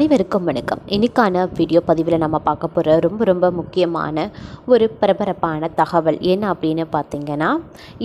அனைவருக்கும் வணக்கம். இன்றைக்கான வீடியோ பதிவில் நம்ம பார்க்க போகிற ரொம்ப ரொம்ப முக்கியமான ஒரு பரபரப்பான தகவல் என்ன அப்படின்னு பார்த்தீங்கன்னா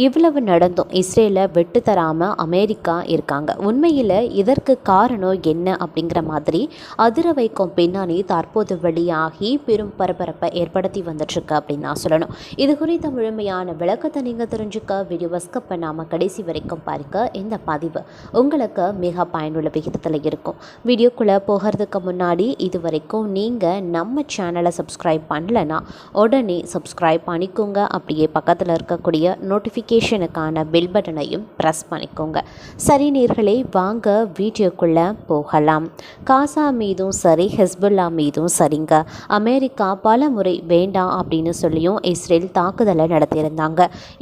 இவ்வளவு நடந்தும் இஸ்ரேலை வெட்டு தராமல் அமெரிக்கா இருக்காங்க. உண்மையில் இதற்கு காரணம் என்ன அப்படிங்கிற மாதிரி அதிர வைக்கும் பின்னணி தற்போது வெளியாகி பெரும் பரபரப்பை ஏற்படுத்தி வந்துட்டுருக்கு அப்படின்னு நான் சொல்லணும். இது குறித்த முழுமையான விளக்கத்தை நீங்கள் தெரிஞ்சுக்க வீடியோ ஸ்கப்பை நாம் கடைசி வரைக்கும் பார்க்க இந்த பதிவு உங்களுக்கு மிக பயனுள்ள விகிதத்தில் இருக்கும். வீடியோக்குள்ளே போகிறது அதுக்கு முன்னாடி இது வரைக்கும் நீங்கள் நம்ம சேனலை சப்ஸ்கிரைப் பண்ணலனா உடனே சப்ஸ்கிரைப் பண்ணிக்கோங்க. அப்படியே பக்கத்தில் இருக்கக்கூடிய நோட்டிஃபிகேஷனுக்கான பெல் பட்டனையும் ப்ரெஸ் பண்ணிக்கோங்க. சரி நேர்களே வாங்க வீடியோக்குள்ளே போகலாம். காசா மீதும் சரி ஹெஸ்புல்லா மீதும் சரிங்க. அமெரிக்கா பல முறை வேண்டாம் அப்படின்னு சொல்லியும் இஸ்ரேல் தாக்குதலை நடத்தியிருந்தாங்க.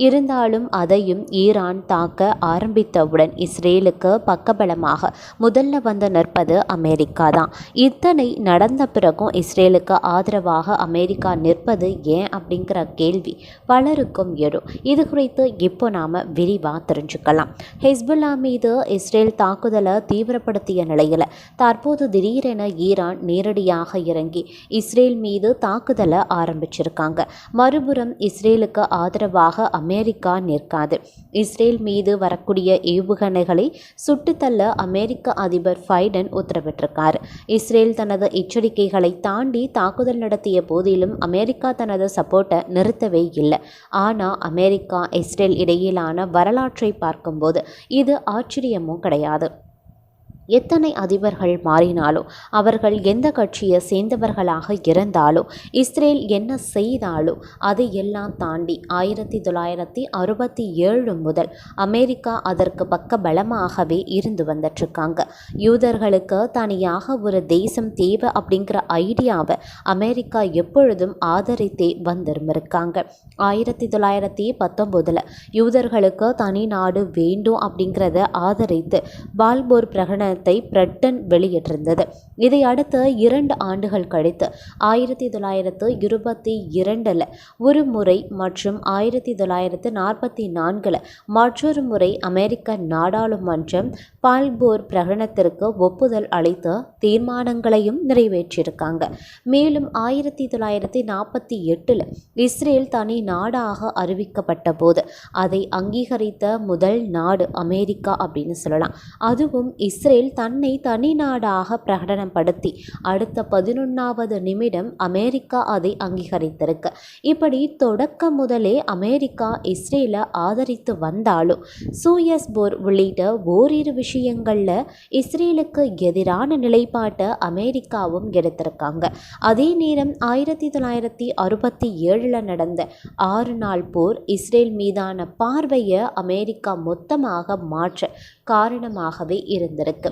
இருந்தாலும் அதையும் ஈரான் தாக்க ஆரம்பித்தவுடன் இஸ்ரேலுக்கு பக்கபலமாக முதல்ல வந்து நிற்பது அமெரிக்கா தான் இத்தனை நடந்த பிறகும் இஸ்ரேலுக்கு ஆதரவாக அமெரிக்கா நிற்பது ஏன் அப்படிங்கிற கேள்வி பலருக்கும் எழும். இது குறித்து இப்போ நாம் விரிவாக தெரிஞ்சுக்கலாம். ஹெஸ்புல்லா மீது இஸ்ரேல் தாக்குதலை தீவிரப்படுத்திய நிலையில் தற்போது திடீரென ஈரான் நேரடியாக இறங்கி இஸ்ரேல் மீது தாக்குதலை ஆரம்பிச்சிருக்காங்க. மறுபுறம் இஸ்ரேலுக்கு ஆதரவாக அமெரிக்கா நிற்காது. இஸ்ரேல் மீது வரக்கூடிய ஏவுகணைகளை சுட்டுத்தள்ள அமெரிக்க அதிபர் பைடன் உத்தரவிட்டிருக்கார். இஸ்ரேல் தனது எச்சரிக்கைகளை தாண்டி தாக்குதல் நடத்திய போதிலும் அமெரிக்கா தனது சப்போர்ட்டை நிறுத்தவே இல்லை. ஆனால் அமெரிக்கா இஸ்ரேல் இடையிலான வரலாற்றை பார்க்கும்போது இது ஆச்சரியமும் கிடையாது. எத்தனை அதிபர்கள் மாறினாலும் அவர்கள் எந்த கட்சியை சேர்ந்தவர்களாக இருந்தாலும் இஸ்ரேல் என்ன செய்தாலோ அதை எல்லாம் தாண்டி ஆயிரத்தி தொள்ளாயிரத்தி அறுபத்தி ஏழு முதல் அமெரிக்கா அதற்கு பக்க பலமாகவே இருந்து வந்துட்டுருக்காங்க. யூதர்களுக்கு தனியாக ஒரு தேசம் தேவை அப்படிங்கிற ஐடியாவை அமெரிக்கா எப்பொழுதும் ஆதரித்தே வந்திருந்திருக்காங்க. ஆயிரத்தி தொள்ளாயிரத்தி பத்தொம்போதில் யூதர்களுக்கு தனி நாடு வேண்டும் அப்படிங்கிறத ஆதரித்து பால்போர் பிரகடன பிரகடனத்தை பிரட்டன் வெளியிட்டிருந்தது. இதை அடுத்து இரண்டு ஆண்டுகள் கழித்து ஆயிரத்தி தொள்ளாயிரத்து இருபத்தி இரண்டில் ஒரு முறை மற்றும் ஆயிரத்தி தொள்ளாயிரத்து நாற்பத்தி நான்கில் மற்றொரு முறை அமெரிக்க நாடாளுமன்றம் பால்போர் பிரகடனத்திற்கு ஒப்புதல் அளித்து தீர்மானங்களையும் நிறைவேற்றியிருக்காங்க. மேலும் ஆயிரத்தி தொள்ளாயிரத்தி நாற்பத்தி எட்டில் இஸ்ரேல் தனி நாடாக அறிவிக்கப்பட்ட போது அதை அங்கீகரித்த முதல் நாடு அமெரிக்கா அப்படின்னு சொல்லலாம். அதுவும் இஸ்ரேல் முதலில் தன்னை தனி நாடாக பிரகடனப்படுத்தி அடுத்த பதினொன்றாவது நிமிடம் அமெரிக்கா அதை அங்கீகரித்திருக்கு. இப்படி தொடக்க முதலே அமெரிக்கா இஸ்ரேலை ஆதரித்து வந்தாலும் சூயஸ் போர் உள்ளிட்ட ஓரிரு விஷயங்களில் இஸ்ரேலுக்கு எதிரான நிலைப்பாட்டை அமெரிக்காவும் எடுத்திருக்காங்க. அதே நேரம் ஆயிரத்தி தொள்ளாயிரத்தி அறுபத்தி ஏழில் நடந்த ஆறு நாள் போர் இஸ்ரேல் மீதான பார்வையை அமெரிக்கா மொத்தமாக மாற்ற காரணமாகவே இருந்திருக்கு.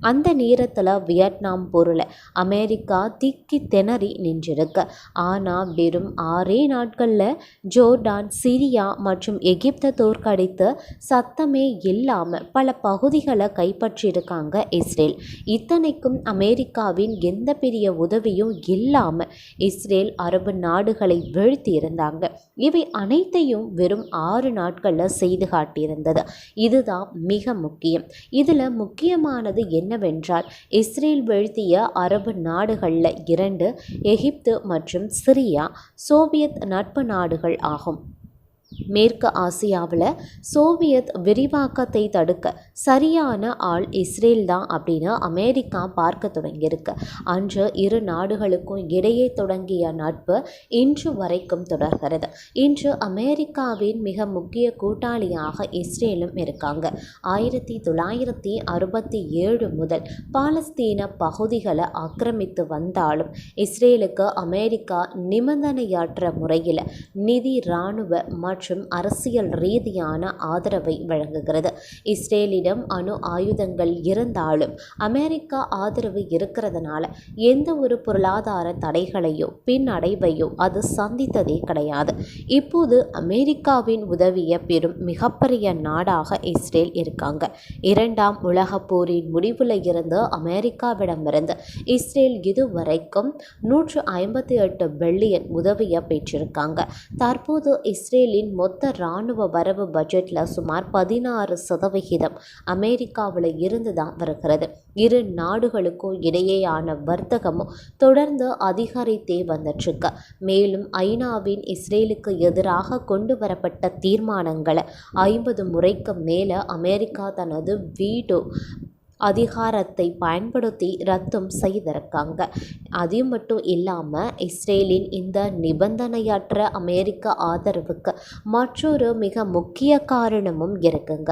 அந்த நேரத்தில் வியட்நாம் பொருளை அமெரிக்கா திக்கி திணறி நின்றிருக்கு. ஆனால் வெறும் ஆறே நாட்களில் ஜோர்டான் சிரியா மற்றும் எகிப்தை தோற்கடித்து சத்தமே இல்லாமல் பல பகுதிகளை கைப்பற்றியிருக்காங்க இஸ்ரேல். இத்தனைக்கும் அமெரிக்காவின் எந்த பெரிய உதவியும் இல்லாமல் இஸ்ரேல் அரபு நாடுகளை வீழ்த்தி இருந்தாங்க. இவை அனைத்தையும் வெறும் ஆறு நாட்களில் செய்து காட்டியிருந்தது. இதுதான் மிக முக்கியம். இதில் முக்கியமானது என்ன என்னவென்றால் இஸ்ரேல் வீழ்த்திய அரபு நாடுகளில் இரண்டு எகிப்து மற்றும் சிரியா சோவியத் நட்பு நாடுகள் ஆகும். மேற்கு ஆசியாவில் சோவியத் விரிவாக்கத்தை தடுக்க சரியான ஆள் இஸ்ரேல் தான் அப்படின்னு அமெரிக்கா பார்க்க தொடங்கியிருக்கு. அன்று இரு நாடுகளுக்கும் இடையே தொடங்கிய நட்பு இன்று வரைக்கும் தொடர்கிறது. இன்று அமெரிக்காவின் மிக முக்கிய கூட்டாளியாக இஸ்ரேலும் இருக்காங்க. ஆயிரத்தி தொள்ளாயிரத்தி அறுபத்தி ஏழு முதல் பாலஸ்தீன பகுதிகளை ஆக்கிரமித்து வந்தாலும் இஸ்ரேலுக்கு அமெரிக்கா நிபந்தனையற்ற முறையில் நிதி இராணுவ மற்றும் அரசியல் ரீதியான ஆதரவை வழங்குகிறது. இஸ்ரேலிடம் அணு ஆயுதங்கள் இருந்தாலும் அமெரிக்கா ஆதரவு இருக்கிறதுனால எந்த ஒரு பொருளாதார தடைகளையோ பின்னடைவையோ அது சந்தித்ததே கிடையாது. இப்போது அமெரிக்காவின் உதவிய பெரும் மிகப்பெரிய நாடாக இஸ்ரேல் இருக்காங்க. இரண்டாம் உலக போரின் முடிவில் இருந்து அமெரிக்காவிடமிருந்து இஸ்ரேல் இதுவரைக்கும் நூற்று ஐம்பத்தி எட்டு பில்லியன் உதவியை பெற்றிருக்காங்க. தற்போது இஸ்ரேலின் இஸ்ரேலின் மொத்த இராணுவ வரவு பட்ஜெட்டில் சுமார் பதினாறு சதவிகிதம் அமெரிக்காவில் இருந்து தான் வருகிறது. இரு நாடுகளுக்கும் இடையேயான வர்த்தகமும் தொடர்ந்து அதிகரித்தே வந்துட்டுருக்கு. மேலும் ஐநாவின் இஸ்ரேலுக்கு எதிராக கொண்டு வரப்பட்ட தீர்மானங்களை ஐம்பது முறைக்கு மேலே அமெரிக்கா தனது வீடோ அதிகாரத்தை பயன்படுத்தி ரத்தம் செய்திருக்காங்க. அது மட்டும் இல்லாமல் இஸ்ரேலின் இந்த நிபந்தனையற்ற அமெரிக்க ஆதரவுக்கு மற்றொரு மிக முக்கிய காரணமும் இருக்குங்க.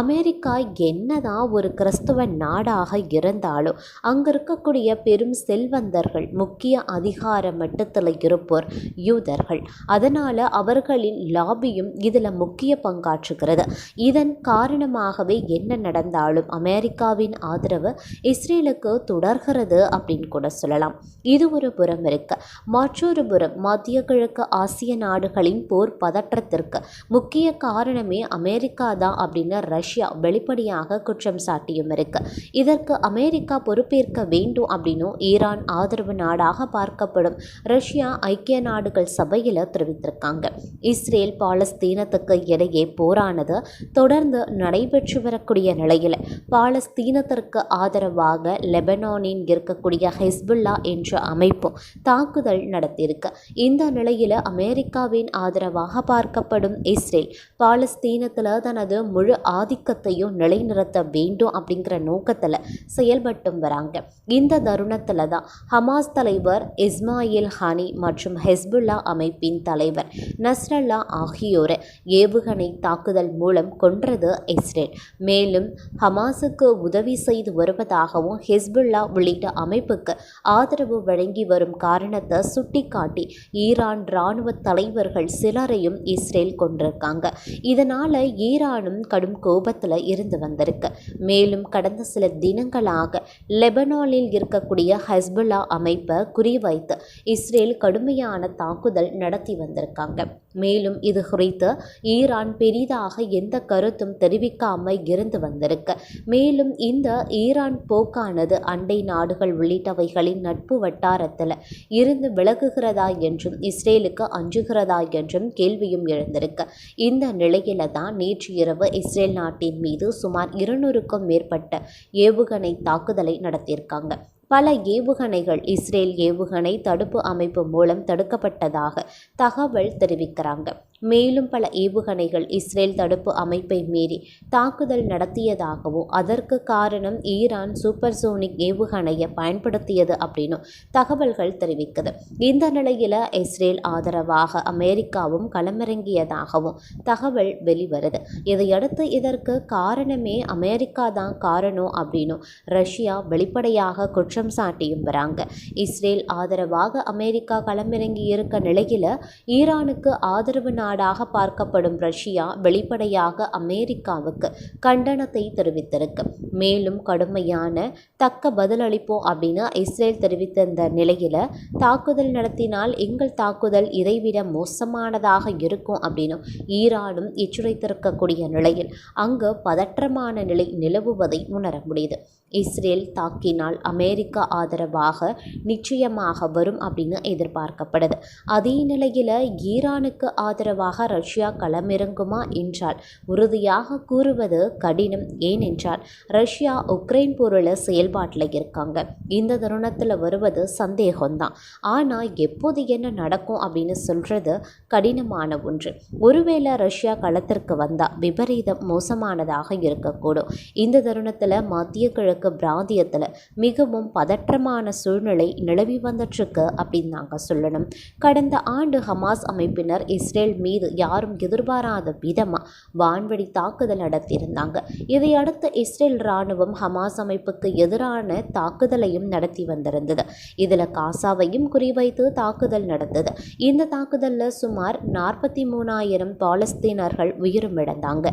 அமெரிக்கா என்னதான் ஒரு கிறிஸ்துவ நாடாக இருந்தாலும் அங்கே இருக்கக்கூடிய பெரும் செல்வந்தர்கள் முக்கிய அதிகார மட்டத்தில் இருப்போர் யூதர்கள். அதனால் அவர்களின் லாபியும் இதில் முக்கிய பங்காற்றுகிறது. இதன் காரணமாகவே என்ன நடந்தாலும் அமெரிக்காவின் ஆதரவு இஸ்ரேலுக்கு தொடர்கிறது அப்படின்னு கூட சொல்லலாம். இது ஒரு புறம் இருக்கு. மற்றொரு புறம் மத்திய கிழக்கு ஆசிய நாடுகளின் போர் பதற்றத்திற்கு முக்கிய காரணமே அமெரிக்கா தான் அப்படின்னு ரஷ்யா வெளிப்படையாக குற்றம் சாட்டியும் இருக்கு. இதற்கு அமெரிக்கா பொறுப்பேற்க வேண்டும் அப்படின்னும் ஈரான் ஆதரவு நாடாக பார்க்கப்படும் ரஷ்யா ஐக்கிய நாடுகள் சபையில் தெரிவித்திருக்காங்க. இஸ்ரேல் பாலஸ்தீனத்துக்கு இடையே போரானது தொடர்ந்து நடைபெற்று வரக்கூடிய நிலையில் பாலஸ்தீன பாலஸ்தீனத்திற்கு ஆதரவாக லெபனானின் இருக்கக்கூடிய ஹெஸ்புல்லா என்ற அமைப்பும் தாக்குதல் நடத்தியிருக்கு. இந்த நிலையில் அமெரிக்காவின் ஆதரவாக பார்க்கப்படும் இஸ்ரேல் பாலஸ்தீனத்தில் தனது முழு ஆதிக்கத்தையும் நிலைநிறுத்த வேண்டும் அப்படிங்கிற நோக்கத்தில் செயல்பட்டும் வராங்க. இந்த தருணத்தில் தான் ஹமாஸ் தலைவர் இஸ்மாயில் ஹானி மற்றும் ஹெஸ்புல்லா அமைப்பின் தலைவர் நஸ்ரல்லா ஆகியோரை ஏவுகணை தாக்குதல் மூலம் கொன்றது இஸ்ரேல். மேலும் ஹமாஸுக்கு உதவி செய்து வருவதாகவும் ஹெஸ்புல்லா உள்ளிட்ட அமைப்புக்கு ஆதரவு வழங்கி வரும் காரணத்தை சுட்டிக்காட்டி ஈரான் இராணுவ தலைவர்கள் சிலரையும் இஸ்ரேல் கொண்டிருக்காங்க. இதனால் ஈரானும் கடும் கோபத்தில் இருந்து வந்திருக்கு. மேலும் கடந்த சில தினங்களாக லெபனானில் இருக்கக்கூடிய ஹஸ்புல்லா அமைப்பை குறிவைத்து இஸ்ரேல் கடுமையான தாக்குதல் நடத்தி வந்திருக்காங்க. மேலும் இது குறித்து ஈரான் பெரிதாக எந்த கருத்தும் தெரிவிக்காமல் இருந்து வந்திருக்கு. மேலும் இந்த ஈரான் போக்கானது அண்டை நாடுகள் உள்ளிட்டவைகளின் நட்பு வட்டாரத்தில் இருந்து விலகுகிறதா என்றும் இஸ்ரேலுக்கு அஞ்சுகிறதா என்றும் கேள்வியும் எழுந்திருக்கு. இந்த நிலையில தான் நேற்று இரவு இஸ்ரேல் நாட்டின் மீது சுமார் இருநூறுக்கும் மேற்பட்ட ஏவுகணை தாக்குதலை நடத்தியிருக்காங்க. பல ஏவுகணைகள் இஸ்ரேல் ஏவுகணை தடுப்பு அமைப்பு மூலம் தடுக்கப்பட்டதாக தகவல் தெரிவிக்கிறாங்க. மேலும் பல ஏவுகணைகள் இஸ்ரேல் தடுப்பு அமைப்பை மீறி தாக்குதல் நடத்தியதாகவும் அதற்கு காரணம் ஈரான் சூப்பர்சோனிக் ஏவுகணையை பயன்படுத்தியது அப்படின்னும் தகவல்கள் தெரிவிக்குது. இந்த நிலையில் இஸ்ரேல் ஆதரவாக அமெரிக்காவும் களமிறங்கியதாகவும் தகவல் வெளிவருது. இதையடுத்து இதற்கு காரணமே அமெரிக்கா தான் காரணம் அப்படின்னும் ரஷ்யா வெளிப்படையாக குற்றம் சாட்டியும் வராங்க இஸ்ரேல் ஆதரவாக அமெரிக்கா களமிறங்கி இருக்க நிலையில் ஈரானுக்கு ஆதரவு நாடாக பார்க்கப்படும் ரஷ்யா வெளிப்படையாக அமெரிக்காவுக்கு கண்டனத்தை தெரிவித்திருக்கு. மேலும் கடுமையான தக்க பதிலளிப்போம் அப்படின்னு இஸ்ரேல் தெரிவித்திருந்த நிலையில் தாக்குதல் நடத்தினால் எங்கள் தாக்குதல் இதைவிட மோசமானதாக இருக்கும் அப்படின்னு ஈரானும் எச்சரித்திருக்கக்கூடிய நிலையில் அங்கு பதற்றமான நிலை நிலவுவதை உணர முடியுது. இஸ்ரேல் தாக்கினால் அமெரிக்கா ஆதரவாக நிச்சயமாக வரும் அப்படின்னு எதிர்பார்க்கப்படுது. அதே நிலையில் ஈரானுக்கு ஆதரவாக ரஷ்யா களமிறங்குமா என்றால் உறுதியாக கூறுவது கடினம். ஏனென்றால் ரஷ்யா உக்ரைன் பொருளை செயல்பாட்டில் இருக்காங்க. இந்த தருணத்தில் வருவது சந்தேகம்தான். ஆனால் எப்போது என்ன நடக்கும் அப்படின்னு சொல்கிறது கடினமான ஒன்று. ஒருவேளை ரஷ்யா களத்திற்கு வந்தால் விபரீதம் மோசமானதாக இருக்கக்கூடும். இந்த தருணத்தில் மத்திய கிழக்கு பிராந்தியத்தில் மிகவும் பதற்றமான சூழ்நிலை நிலவி வந்துட்டுருக்கு அப்படின்னு நாங்கள் சொல்லணும். கடந்த ஆண்டு ஹமாஸ் அமைப்பினர் இஸ்ரேல் மீது யாரும் எதிர்பாராத விதமாக வான்வெடி தாக்குதல் நடத்தியிருந்தாங்க. இதையடுத்து இஸ்ரேல் இராணுவம் ஹமாஸ் அமைப்புக்கு எதிரான தாக்குதலையும் நடத்தி வந்திருந்தது. இதில் காசாவையும் குறிவைத்து தாக்குதல் நடந்தது. இந்த தாக்குதலில் சுமார் நாற்பத்தி மூணாயிரம் பாலஸ்தீனர்கள் உயிரும் இழந்தாங்க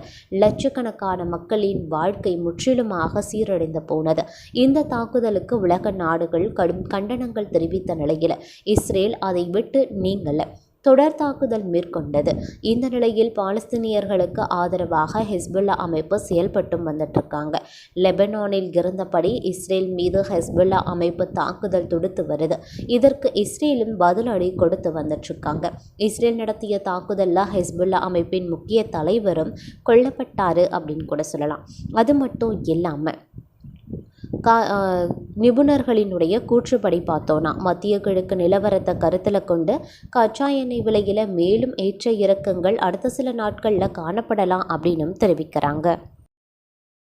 லட்சக்கணக்கான மக்களின் வாழ்க்கை முற்றிலுமாக சீரடைந்த போது போனது. இந்த தாக்குதலுக்கு உலக நாடுகள் கடும் கண்டனங்கள் தெரிவித்த நிலையில் இஸ்ரேல் அதை விட்டு நீங்கல. தொடர் தாக்குதல் மேற்கொண்டது. இந்த நிலையில் பாலஸ்தீனியர்களுக்கு ஆதரவாக ஹெஸ்புல்லா அமைப்பு செயல்பட்டும் வந்துட்டு இருக்காங்க லெபனானில் இருந்தபடி இஸ்ரேல் மீது ஹெஸ்புல்லா அமைப்பு தாக்குதல் தொடுத்து வருது. இதற்கு இஸ்ரேலும் பதிலடி கொடுத்து வந்துட்டு இருக்காங்க இஸ்ரேல் நடத்திய தாக்குதலில் ஹெஸ்புல்லா அமைப்பின் முக்கிய தலைவரும் கொல்லப்பட்டாரு அப்படின்னு கூட சொல்லலாம். அது மட்டும் இல்லாமல் கா நிபுணர்களினுடைய கூற்றுப்படி பார்த்தோன்னா மத்திய கிழக்கு நிலவரத்தை கருத்தில் கொண்டு கச்சா எண்ணெய் விலையில் மேலும் ஏற்ற இறக்கங்கள் அடுத்த சில நாட்களில் காணப்படலாம் அப்படின்னும் தெரிவிக்கிறாங்க.